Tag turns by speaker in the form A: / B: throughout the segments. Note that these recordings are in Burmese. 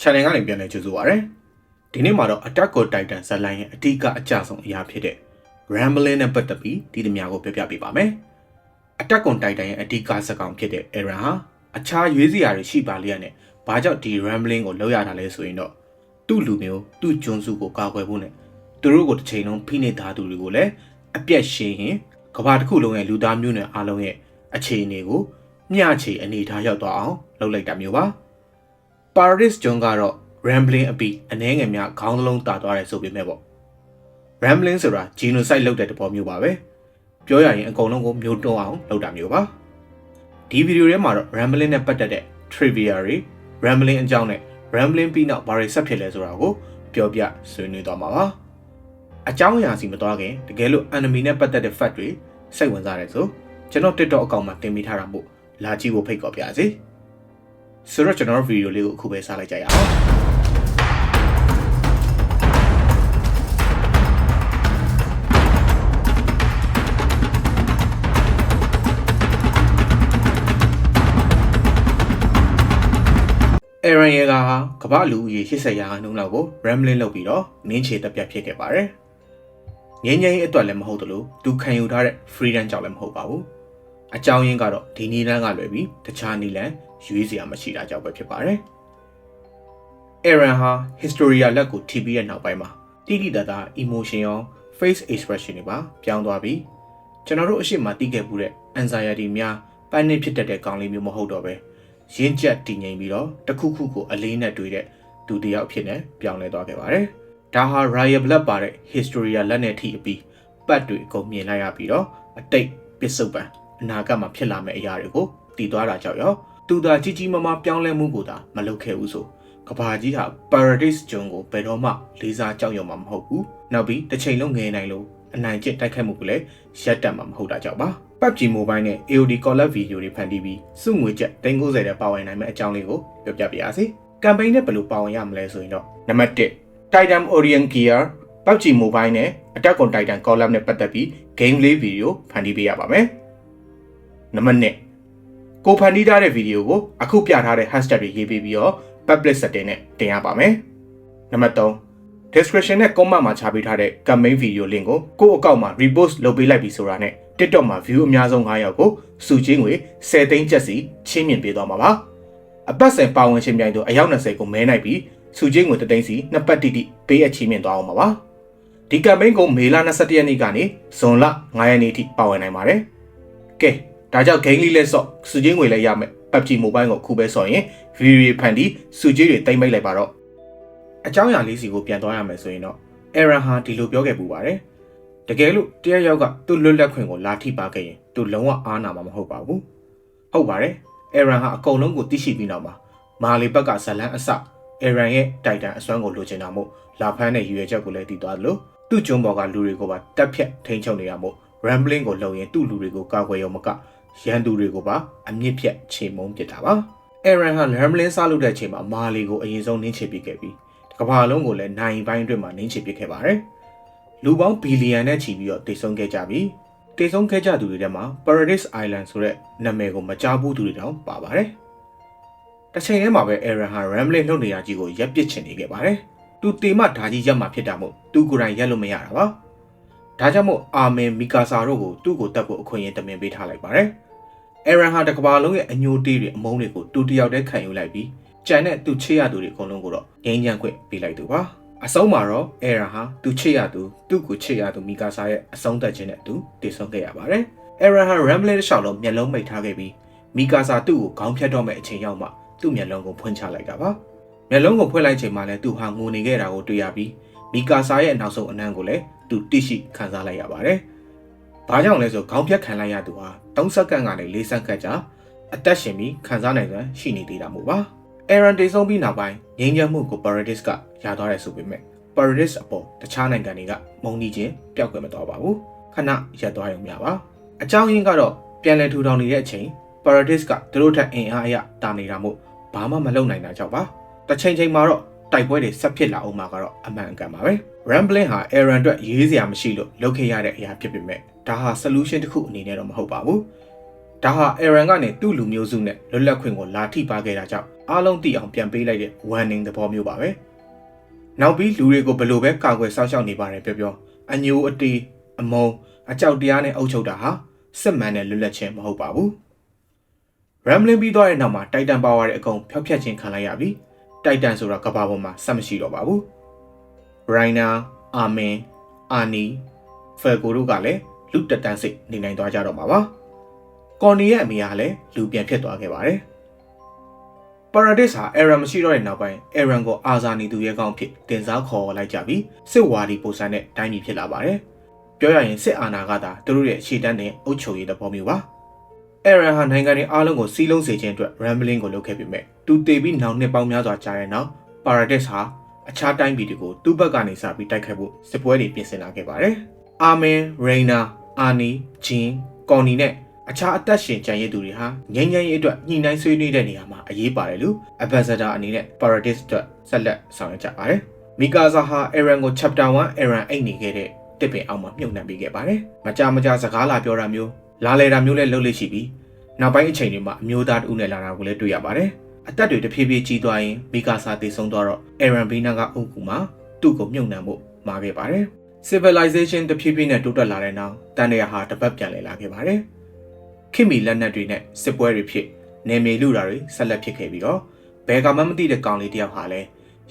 A: channel ကနေပြန်လည်ကြိုဆိုပါရစေဒီနေ့မှာတော့ Attack on Titan ဇာတ်လမ်းရဲ့အဓိကအကျဆုံးအရာဖြစ်တဲ့ Rambling နဲ့ပတ်သက်ပြီးဒီသမျှကိုပြပြပေးပါမယ် Attack on Titan ရဲ့အဓိကဇာတ်ကောင်ဖြစ်တဲ့ Eren ဟာအခြားရွေးစရာတွေရှိပါလျက်နဲ့ဘာကြောင့်ဒီ Rambling ကိုလောက်ရတာလဲဆိုရင်တော့သူ့လူမျိုးသူ့ကျွန်းစုကိုကာကွယ်ဖို့နဲ့သူတို့ကိုတစ်ချိန်လုံးဖိနှိပ်ထားသူတွေကိုလည်းအပြက်ရှင်းရင်ကဘာတစ်ခုလုံးရဲ့လူသားမျိုးနွယ်အားလုံးရဲ့အခြေအနေကိုမျှချေအနေထားရောက်သွားအောင်လုပ်လိုက်တာမျိုးပါ Paradise ကျွန်းကတော့ Rambling အပြီးအနှဲငယ်များခေါင်းလုံးတာသွားတယ်ဆိုပေမဲ့ပေါ့ Rambling ဆိုတာ genocide လုပ်တဲ့တဘောမျိုးပါပဲပြောရရင်အကုန်လုံးကိုမျိုးတုံးအောင်လုပ်တာမျိုးပါဒီဗီဒီယိုထဲမှာတော့ Rambling နဲ့ပတ်သက်တဲ့ trivia တွေ Rambling အကြောင်းနဲ့ Rambling ပြီးနောက်ဘာတွေဆက်ဖြစ်လဲဆိုတာကိုပြောပြဆွေးနွေးသွားမှာပါအကြောင်းအရာစီမသွားခင်တကယ်လို့ enemy နဲ့ပတ်သက်တဲ့ fact တွေစိတ်ဝင်စားတယ်ဆိုကျွန်တော် TikTok အကောင့်မှာတင်ပေးထားတာမို့လာကြည့်ဖို့ဖိတ်ခေါ်ပါရစေ ဆိုတော့ကျွန်တော်တို့ဗီဒီယိုလေးကိုအခုပဲစလိုက်ကြရအောင်အဲရန်ရဲကကမ္ဘာလူဦးရေ80ရာခိုင်နှုန်းလောက်ကို rambling လုပ်ပြီးတော့နင်းချေတက်ပြတ်ဖြစ်ခဲ့ပါတယ်။ငြိမ်းချမ်းရေးအတွက်လည်းမဟုတ်သလိုသူခံယူထားတဲ့ freedom ကြောင့်လည်းမဟုတ်ပါဘူး။ အကြောင်းရင်းကတော့ဒီနီလန်းကလွယ်ပြီးတခြားနီလန်းရွေးစရာမရှိတာကြောင့်ပဲဖြစ်ပါတယ်။ Aaron ဟာ Historia လက်ကိုထိပြီးတဲ့နောက်ပိုင်းမှာတိတိတတ်တာ emotion ရော face expression တွေပါပြောင်းသွားပြီးကျွန်တော်တို့အရှိမသိခဲ့မှုတဲ့ anxiety များပန်းနစ်ဖြစ်တတ်တဲ့ကောင်လေးမျိုးမဟုတ်တော့ပဲရင်းချက်တည်ငြိမ်ပြီးတော့တစ်ခုခုကိုအလေးနဲ့တွေးတဲ့သူတစ်ယောက်ဖြစ်နေပြောင်းလဲသွားခဲ့ပါတယ်။ဒါဟာ Royal Blood ပါတဲ့ Historia လက်နဲ့ထိအပြီးပတ်တွေအကုန်မြင်လိုက်ရပြီးတော့အတိတ်ပစ္စုပန် အနာဂတ်မှာဖြစ်လာမယ့်အရာတွေကိုတည်သွားတာကြောင့်ရောသူသာကြီးကြီးမားမားပြောင်းလဲမှုကိုသာမလုပ်ခဲ့ဘူးဆိုကဘာကြီးဟာ Paradise ကျွန်းကိုဘယ်တော့မှလေးစားကြောက်ရွံ့မှာမဟုတ်ဘူး။နောက်ပြီးတစ်ချိန်လုံးငယ်နိုင်လို့အနိုင်ကျင့်တိုက်ခိုက်မှုကိုလည်းရပ်တန့်မှာမဟုတ်တာကြောင့်ပါ PUBG Mobile နဲ့ AOD Collab Video တွေဖန်တီးပြီးစုငွေကျပ်390တဲ့ပါဝင်နိုင်မယ့်အကြောင်းလေးကိုပြောပြပါရစေ။ကမ်ပိန်းနဲ့ဘယ်လိုပါဝင်ရမလဲဆိုရင်တော့နံပါတ်1 Titan Orient Gear PUBG Mobile နဲ့ Attack on Titan Collab နဲ့ပတ်သက်ပြီး game လေး video ဖန်တီးပေးရပါမယ်။ နံပါတ်2ကိုဖန်တီးထားတဲ့ဗီဒီယိုကိုအခုပြထားတဲ့ hashtag တွေရေးပေးပြီးတော့ public setting နဲ့တင်ရပါမယ်။နံပါတ်3 description နဲ့ comment မှာချပေးထားတဲ့ campaign video link ကိုကိုယ့်အကောင့်မှာ repost လုပ်ပေးလိုက်ပြီဆိုတာနဲ့ TikTok မှာ view အများဆုံး9ယောက်ကိုစုချင်းငွေ10သိန်းကျပ်စီချင်းမြင့်ပေးသွားမှာပါ။အပတ်စဉ်ပါဝင်ရှင်ပြိုင်သူအယောက်20ကိုမဲနိုင်ပြီးစုချင်းငွေ3သိန်းစီနှစ်ပတ်တိတိပေးအချင်းမြင့်သွားအောင်ပါပါ။ဒီ campaign ကိုမေလ22ရက်နေ့ကနေဇွန်လ9ရက်နေ့ထိပါဝင်နိုင်ပါတယ်။ကဲ ဒါကြောင့် game လေးလဲဆော့စုချင်းငွေလည်းရမယ် PUBG Mobile ကိုခုပဲဆော့ရင် video ဖန်တီးစုချင်းတွေတိမ့်မိတ်လိုက်ပါတော့အကြောင်းအရာလေးစီကိုပြန်သွားရမယ်ဆိုရင်တော့ Aaron ဟာဒီလိုပြောခဲ့ပူပါတယ်။တကယ်လို့တရက်ယောက်ကသူ့လွတ်လပ်ခွင့်ကိုလာထိပါခဲ့ရင်သူလုံးဝအားနာမှာမဟုတ်ပါဘူး။ဟုတ်ပါတယ်။ Aaron ဟာအကုန်လုံးကိုသိရှိပြီးနောက်မှာမာလီဘက်ကဇလန်းအစ Aaron ရဲ့တိုက်တန်အစွမ်းကိုလိုချင်တာမို့လာဖမ်းတဲ့ရည်ရွယ်ချက်ကိုလည်းတည်သွားသလိုသူ့ကျွန်းပေါ်ကလူတွေကိုပါတက်ဖြတ်ထိန်ချုပ်နေရမို့ Rambling ကိုလုံရင်သူ့လူတွေကိုကာကွယ်ရုံမက ရန်သူတွေကိုပါအမြင့်ဖြတ်ချေမုန်းပစ်တာပါ။ Aaron ဟာ Rambling စားလုပ်တဲ့အချိန်မှာမာလီကိုအရင်ဆုံးနင်းချပြခဲ့ပြီးကမ္ဘာလုံးကိုလည်းနိုင်ပိုင်းအတွင်းမှာနင်းချပစ်ခဲ့ပါတယ်။လူပေါင်းဘီလီယံနဲ့ချီပြီးတော့တိတ်ဆုံးခဲ့ကြပြီ။တိတ်ဆုံးခဲ့ကြသူတွေထဲမှာ Paradise Island ဆိုတဲ့နာမည်ကိုမကြားဘူးသူတွေတောင်ပါပါတယ်။တစ်ချိန်တည်းမှာပဲ Aaron ဟာ Rambling လှုပ်နေရကြီးကိုရက်ပစ်ချင်နေခဲ့ပါတယ်။သူတေမဓာကြီးရက်မှာဖြစ်တာမို့သူကိုယ်တိုင်ရက်လို့မရတာပါ။ဒါကြောင့်မို့အာမင်မီကာဆာတို့ကိုသူ့ကိုတက်ဖို့အခွင့်အရေးတမင်ပေးထားလိုက်ပါတယ်။ Aaron ဟာတကဘာလုံးရဲ့အညိုတေးတွေအမုန်းတွေကိုတူတယောက်တည်းခံယူလိုက်ပြီးကြံတဲ့သူချစ်ရသူတွေအကုန်လုံးကိုတော့ငိမ့်ချမ်းခွင့်ပေးလိုက်သူပါအဆုံးမှာတော့အဲရာဟာသူချစ်ရသူသူ့ကိုချစ်ရသူမီကာဆာရဲ့အဆုံးသက်ခြင်းနဲ့အတူတည်ဆုံးခဲ့ရပါတယ်အဲရာဟာ Ramblin တစ်လျှောက်လုံးမျက်လုံးမိတ်ထားခဲ့ပြီးမီကာဆာသူ့ကိုခေါင်းဖြတ်တော့မဲ့အချိန်ရောက်မှသူ့မျက်လုံးကိုဖွင့်ချလိုက်တာပါမျက်လုံးကိုဖွင့်လိုက်ချိန်မှာလည်းသူဟာငိုနေခဲ့တာကိုတွေ့ရပြီးမီကာဆာရဲ့နောက်ဆုံးအနံ့ကိုလည်းသူတိရှိခံစားလိုက်ရပါတယ် ဘာကြောင့်လဲဆိုခေါင်းဖြတ်ခံလိုက်ရသူဟာ3စက္ကန့်ကနေ4စက္ကန့်ကြာအသက်ရှင်ပြီးခံစားနိုင်စွမ်းရှိနေသေးတာမို့ပါ Aaron တေဆုံးပြီးနောက်ပိုင်းငြိမ်းချမ်းမှုကို Paradise ကရသွားတယ်ဆိုပေမဲ့ Paradise အပေါ်တခြားနိုင်ငံတွေကမုံနီချင်းပျောက်ကွယ်မသွားပါဘူးခဏရပ်သွားရုံများပါအကြောင်းရင်းကတော့ပြန်လည်ထူထောင်နေတဲ့အချိန် Paradise ကသူတို့ထက်အင်အားအရတာနေတာမို့ဘာမှမလုပ်နိုင်တာကြောင့်ပါတစ်ချိန်ချိန်မှာတော့ တိုက်ပွဲတွေဆက်ဖြစ်လာအောင်မှာကတော့အမှန်အကန်ပါပဲ Rambling ဟာ Aaron အတွက်ရေးစရာမရှိလို့လုပ်ခဲ့ရတဲ့အရာဖြစ်ပေမဲ့ဒါဟာ solution တစ်ခုအနေနဲ့တော့မဟုတ်ပါဘူးဒါဟာ Aaron ကနေသူ့လူမျိုးစုနဲ့လွတ်လပ်ခွင့်ကိုလာထိပါခဲ့တာကြောင့်အားလုံးသိအောင်ပြန်ပေးလိုက်တဲ့ warning သဘောမျိုးပါပဲနောက်ပြီးလူတွေကိုဘယ်လိုပဲကာကွယ်စောင့်ရှောက်နေပါတယ်ပြောပြောအညိုအတေးအမုံအကြောက်တရားနဲ့အုပ်ချုပ်တာဟာစစ်မှန်တဲ့လွတ်လပ်ခြင်းမဟုတ်ပါဘူး rambling ပြီးသွားတဲ့နောက်မှာ Titan Power ရဲ့အကုန်ဖျောက်ဖျက်ခြင်းခံလိုက်ရပြီး Titan ဆိုတာကမ္ဘာပေါ်မှာဆက်မရှိတော့ပါဘူး Raina, Armin, Ani, Falco တို့ကလည်းလူတက်တန်းစိတ်နေနိုင်သွားကြတော့မှာပါ။ Connie ရဲ့အမေကလည်းလူပြန်ဖြစ်သွားခဲ့ပါတယ်။ Paradise ဟာ Aaron မရှိတော့တဲ့နောက်ပိုင်း Aaron ကိုအာဇာနည်သူရဲ့ကောင်းဖြစ်တင်စားခေါ်လိုက်ကြပြီးစစ်ဝါဒီပုံစံနဲ့တိုင်းပြည်ဖြစ်လာပါတယ်။ပြောရရင်စစ်အာဏာကသာသူတို့ရဲ့အခြေတန်းတဲ့အုပ်ချုပ်ရေးသဘောမျိုးပါ။ Aaron ဟာနိုင်ငံတွေအားလုံးကိုစီးလုံးစေခြင်းအတွက် Rambling ကိုလုပ်ခဲ့ပေမဲ့သူတည်ပြီးနောက်နှစ်ပေါင်းများစွာကြာတဲ့နောက် Paradise ဟာအခြားတိုင်းပြည်တွေကိုသူ့ဘက်ကနေစပြီးတိုက်ခိုက်ဖို့စစ်ပွဲတွေပြင်ဆင်လာခဲ့ပါတယ်။ Armin, Reina, Ani, Jin, Connie နဲ့အခြားအသက်ရှင်ကြံရည်သူတွေဟာငြိမ်းချမ်းရေးအတွက်ညှိနှိုင်းဆွေးနွေးတဲ့နေရာမှာအရေးပါတယ်လို့ Ambassador အနေနဲ့ Paradise အတွက်ဆက်လက်ဆောင်ရွက်ကြပါတယ်။ Mikasa ဟာ Aaron ကို Chapter 1 Aaron အိတ်နေခဲ့တဲ့တစ်ပင်အောက်မှာမြုပ်နှံပေးခဲ့ပါတယ်။မကြမကြစကားလာပြောတာမျိုး လာလေတာမျိုးလည်းလုပ်လို့ရှိပြီးနောက်ပိုင်းအချိန်တွေမှာအမျိုးသားတဦးနဲ့လာတာကိုလည်းတွေ့ရပါတယ်။အသက်တွေတဖြည်းဖြည်းကြီးသွားရင်မိကာဆာတည်ဆုံးသွားတော့ Aaron Bina ကအုပ်ကူမှာသူ့ကိုမြုပ်နှံဖို့မှာခဲ့ပါတယ်။ civilization တဖြည်းဖြည်းနဲ့တိုးတက်လာတဲ့နောက်တန်ရဟာတပတ်ပြန်လည်လာခဲ့ပါတယ်။ခင်မီလက်နက်တွေနဲ့စစ်ပွဲတွေဖြစ်နေမြေလူတာတွေဆက်လက်ဖြစ်ခဲ့ပြီးတော့ဘယ်ကမှမသိတဲ့ကောင်လေးတယောက်ဟာလည်း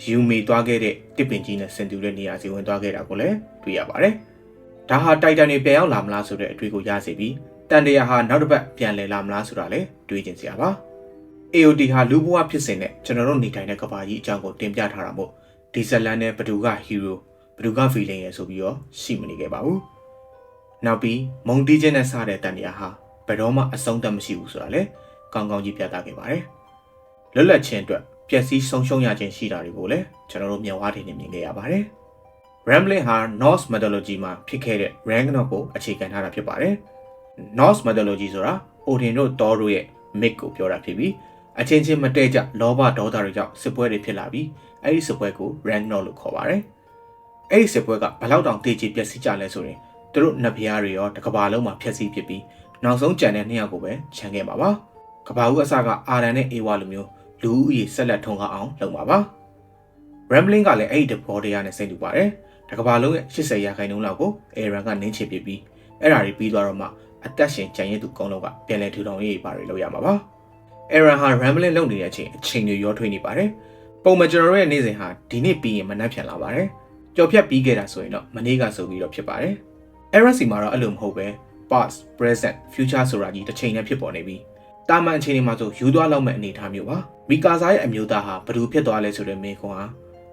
A: ယူမီသွားခဲ့တဲ့တစ်ပင်ကြီးနဲ့ဆင်တူတဲ့နေရာစီဝင်သွားခဲ့တာကိုလည်းတွေ့ရပါတယ်။ဒါဟာတိုက်တန်တွေပြန်ရောက်လာမလားဆိုတဲ့အတွေ့ကိုရစေပြီး တန်တရာဟာနောက်တစ်ပတ်ပြန်လည်လာမလားဆိုတာလည်းတွေးကျင်စရာပါ။ AOD ဟာလူဘဝဖြစ်စဉ်နဲ့ကျွန်တော်တို့နေထိုင်တဲ့ကဘာကြီးအကြောင်းကိုတင်ပြထားတာမို့ဒီဇလန်နဲ့ဘဒူကဟီးရိုဘဒူကဗီလင်ရယ်ဆိုပြီးတော့ရှိမနေခဲ့ပါဘူး။နောက်ပြီးမုံတီးခြင်းနဲ့စတဲ့တန်တရာဟာဘယ်တော့မှအဆုံးသတ်မရှိဘူးဆိုတာလည်းကောင်းကောင်းကြီးပြသခဲ့ပါတယ်။လွတ်လပ်ခြင်းအတွက်ပျက်စီးဆုံးရှုံးရခြင်းရှိတာတွေကိုလည်းကျွန်တော်တို့မျက်ဝါးထင်နေမြင်ခဲ့ရပါတယ်။ Rambling ဟာ Norse mythology မှာဖြစ်ခဲ့တဲ့ Ragnarok ကိုအခြေခံထားတာဖြစ်ပါတယ်။ Norse mythology ဆိုတာ Odin တို့ Thor တို့ရဲ့ myth ကိုပြောတာဖြစ်ပြီးအချင်းချင်းမတည့်ကြလောဘဒေါသတွေကြောင့်စစ်ပွဲတွေဖြစ်လာပြီးအဲ့ဒီစစ်ပွဲကို Ragnarok လို့ခေါ်ပါတယ်။အဲ့ဒီစစ်ပွဲကဘလောက်တောင်တေးချပျက်စီးကြလဲဆိုရင်သူတို့နှစ်ဖျားတွေရောတစ်ကဘာလုံးမှာဖျက်ဆီးဖြစ်ပြီးနောက်ဆုံးကြံတဲ့နှစ်ယောက်ကိုပဲခြံခဲ့မှာပါ။ကဘာဦးအစကအာရန်နဲ့အေဝါလိုမျိုးလူဦးရေဆက်လက်ထုံကားအောင်လုပ်မှာပါ။ Rambling ကလည်းအဲ့ဒီတဘောတရားနဲ့စိတ်တူပါတယ်။တကဘာလုံးရဲ့80ရာခိုင်နှုန်းလောက်ကို Aaron ကနင်းချပြပြီးအဲ့ဒါတွေပြီးသွားတော့မှ အသက်ရှင်ကြံရည်သူကောင်းလုံးကပြန်လဲထူထောင်ရေးပါတွေလုပ်ရမှာပါ။ Aaron ဟာ Rambling လုပ်နေတဲ့အချိန်အချိန်တွေရောထွေးနေပါတယ်။ပုံမှန်ကျွန်တော်တို့ရဲ့နေ့စဉ်ဟာဒီနေ့ပြီးရင်မနှက်ဖြန်လာပါတယ်။ကြော်ဖြတ်ပြီးခဲ့တာဆိုရင်တော့မနေ့ကဆိုပြီးတော့ဖြစ်ပါတယ်။ Aaron စီမှာတော့အဲ့လိုမဟုတ်ပဲ past, present, future ဆိုတာကြီးတစ်ချိန်နဲ့ဖြစ်ပေါ်နေပြီးတာမန်အခြေအနေမှာဆိုယူသွားလောက်မဲ့အနေအထားမျိုးပါ။မီကာဆာရဲ့အမျိုးသားဟာဘယ်သူဖြစ်သွားလဲဆိုတဲ့မေခွန်ဟာ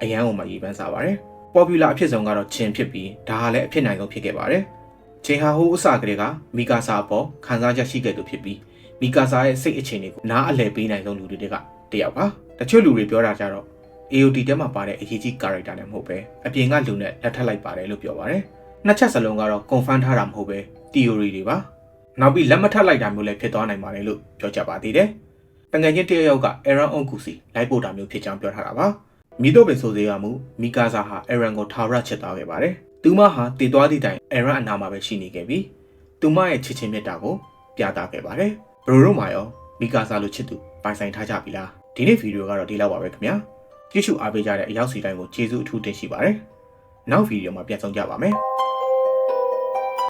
A: အရန်အောင်မှရေးပန်းစားပါတယ်။ popular အဖြစ်ဆုံးကတော့ချင်းဖြစ်ပြီးဒါဟာလည်းအဖြစ်နိုင်ဆုံးဖြစ်ခဲ့ပါတယ်။ ချင်းဟာဟိုးအစကတည်းကမီကာဆာအပေါ်ခံစားချက်ရှိခဲ့သူဖြစ်ပြီးမီကာဆာရဲ့စိတ်အခြေအနေကိုနားအလည်ပေးနိုင်ဆုံးလူတွေကတယောက်ပါ။တချို့လူတွေပြောတာကြတော့ AOD ထဲမှာပါတဲ့အရေးကြီး character နဲ့မဟုတ်ပဲအပြင်ကလူနဲ့လက်ထပ်လိုက်ပါတယ်လို့ပြောပါတယ်။နှစ်ချက်စလုံးကတော့ confirm ထားတာမဟုတ်ပဲ theory တွေပါ။နောက်ပြီးလက်မထပ်လိုက်တာမျိုးလည်းဖြစ်သွားနိုင်ပါတယ်လို့ပြောကြပါသေးတယ်။တငယ်ချင်းတယောက်ယောက်က Aaron Onkusi လိုက်ပို့တာမျိုးဖြစ်ကြောင်းပြောထားတာပါ။မိတော့ပင်ဆိုသေးရမှုမီကာဆာဟာ Aaron ကိုထာဝရချစ်သွားခဲ့ပါတယ်။ သူမဟာတည်သွားသည့်တိုင် Aaron အနာမှာပဲရှိနေခဲ့ပြီးသူမရဲ့ချစ်ချင်းမြတ်တာကိုပြသခဲ့ပါတယ်။ဘရိုတို့မှာရောမီကာဆာလိုချစ်သူပိုင်ဆိုင်ထားကြပြီလား။ဒီနေ့ဗီဒီယိုကတော့ဒီလောက်ပါပဲခင်ဗျာ။ကြည့်ရှုအားပေးကြတဲ့အရောက်စီတိုင်းကိုကျေးဇူးအထူးတင်ရှိပါတယ်။နောက်ဗီဒီယိုမှာပြန်ဆောင်ကြပါမယ်။